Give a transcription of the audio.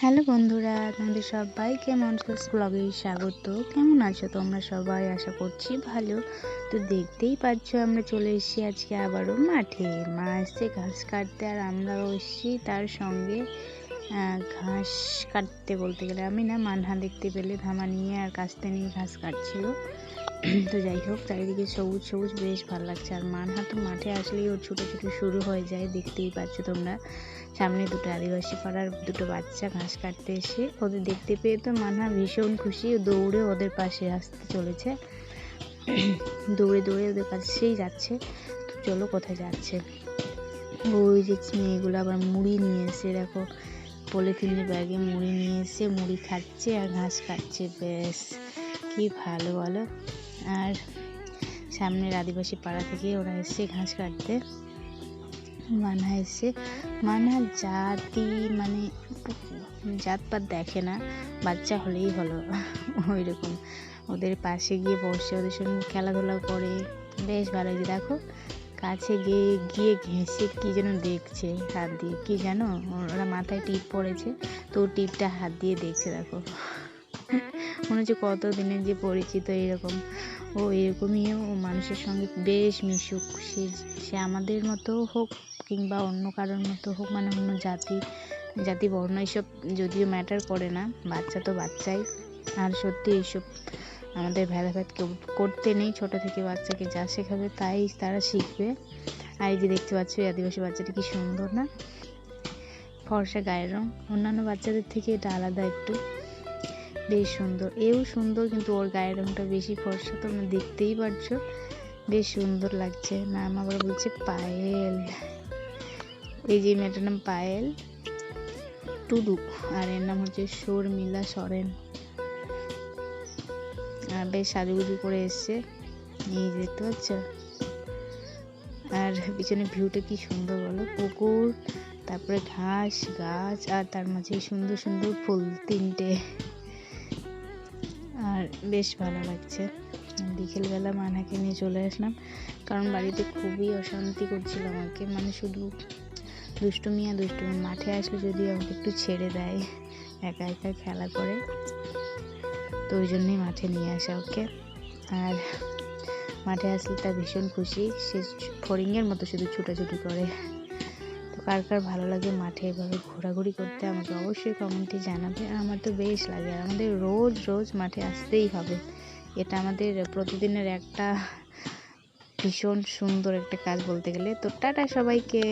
Hello বন্ধুরা, তোমাদের সবাইকে মনসাস ব্লগে স্বাগত। কেমন আছো তোমরা সবাই? আশা করছি ভালো। তো দেখতেই পাচ্ছ, আমরা চলে এসেছি আজকে আবারও মাঠে। মা এসছে ঘাস কাটতে আর আমরাও এসেছি তার সঙ্গে। ঘাস কাটতে বলতে গেলে আমি না মানহা দেখতে পেলে ধামা নিয়ে আর কাস্তে নিয়ে ঘাস কাটছিল। তো যাই হোক, চারিদিকে সবুজ সবুজ, বেশ ভালো লাগছে। আর মানহা তো মাঠে আসলেই ওর ছোটো ছোটো শুরু হয়ে যায়, দেখতেই পাচ্ছ তোমরা। সামনে দুটো আদিবাসী পাড়ার দুটো বাচ্চা ঘাস কাটতে এসে ওদের দেখতে পেয়ে তো মানহা ভীষণ খুশি। দৌড়ে ওদের পাশে আসতে চলেছে। দৌড়ে দৌড়ে ওদের কাছেই যাচ্ছে। তো চলো কোথায় যাচ্ছে? ওই যে মেয়েগুলো আবার মুড়ি নিয়ে এসে দেখো পলিথিনের ব্যাগে মুড়ি নিয়ে এসে মুড়ি খাচ্ছে আর ঘাস খাচ্ছে বেশ কি ভালো বলো। আর সামনের আদিবাসী পাড়া থেকে ওরা এসে ঘাস কাটতে, মানা এসে, মানা জাতি মানে জাতপাত দেখে না, বাচ্চা হলেই হলো ওই রকম ওদের পাশে গিয়ে বসে, ওদের সঙ্গে খেলাধুলা করে, বেশ ভালো দেখো। কাছে গিয়ে গিয়ে ঘেঁষে কী যেন দেখছে হাত দিয়ে। কি জানো? ওরা মাথায় টিপ পড়েছে। তো টিপটা হাত দিয়ে দেখছে, দেখো। মনে হচ্ছে কত দিনের যে পরিচিত এরকম। ও এরকমই ও মানুষের সঙ্গে বেশ মিশুক। সে সে আমাদের মতো হোক কিংবা অন্য কারোর মতো হোক মানে অন্য জাতি জাতি বর্ণ, এসব যদিও ম্যাটার করে না। বাচ্চা তো বাচ্চাই। আর সত্যি এইসব আমাদের ভেদাভেদ কেউ করতে নেই, ছোট থেকে বাচ্চাকে যা শেখাবে তাই তারা শিখবে। আর এই যে দেখতে পাচ্ছ, এই আদিবাসী বাচ্চাটা কি সুন্দর না? ফর্সা গায়ের রং। অন্যান্য বাচ্চাদের থেকে এটা আলাদা একটু। বেশ সুন্দর। এও সুন্দর, কিন্তু ওর গায়ের রংটা বেশি ফর্সা, তোমরা দেখতেই পারছ। বেশ সুন্দর লাগছে। নাম আবার বলছে পায়েল। এই যে মেয়েটার নাম পায়েল। টুডু। আর এর নাম হচ্ছে শর্মিলা সরেন। বেশ সাজুগুজু করে এসছে। এই দেখতে পাচ্ছ? আর পিছনে ভিউটা কি সুন্দর বলো? পুকুর, তারপরে ঘাস, গাছ, আর তার মাঝে সুন্দর সুন্দর ফুল তিনটে। আর বেশ ভালো লাগছে। বিকেলবেলা মানাকে নিয়ে চলে আসলাম, কারণ বাড়িতে খুবই অশান্তি করছিল আমাকে। মানে শুধু দুষ্টুমি আর দুষ্টুমি। মাঠে আসলে যদি আমাকে একটু ছেড়ে দেয়, একা একা খেলা করে তো ওই জন্যই মাঠে নিয়ে আসা ওকে। আর মাঠে আসলে তার ভীষণ খুশি। সে ফড়িংয়ের মতো শুধু ছুটাছুটি করে। তো কার কার ভালো লাগে মাঠে এভাবে ঘোরাঘুরি করতে আমাকে অবশ্যই কমেন্টে জানাবে। আর আমার তো বেশ লাগে। আর আমাদের রোজ রোজ মাঠে আসতেই হবে। এটা আমাদের প্রতিদিনের একটা ভীষণ সুন্দর একটা কাজ বলতে গেলে। তো টাটা সবাইকে।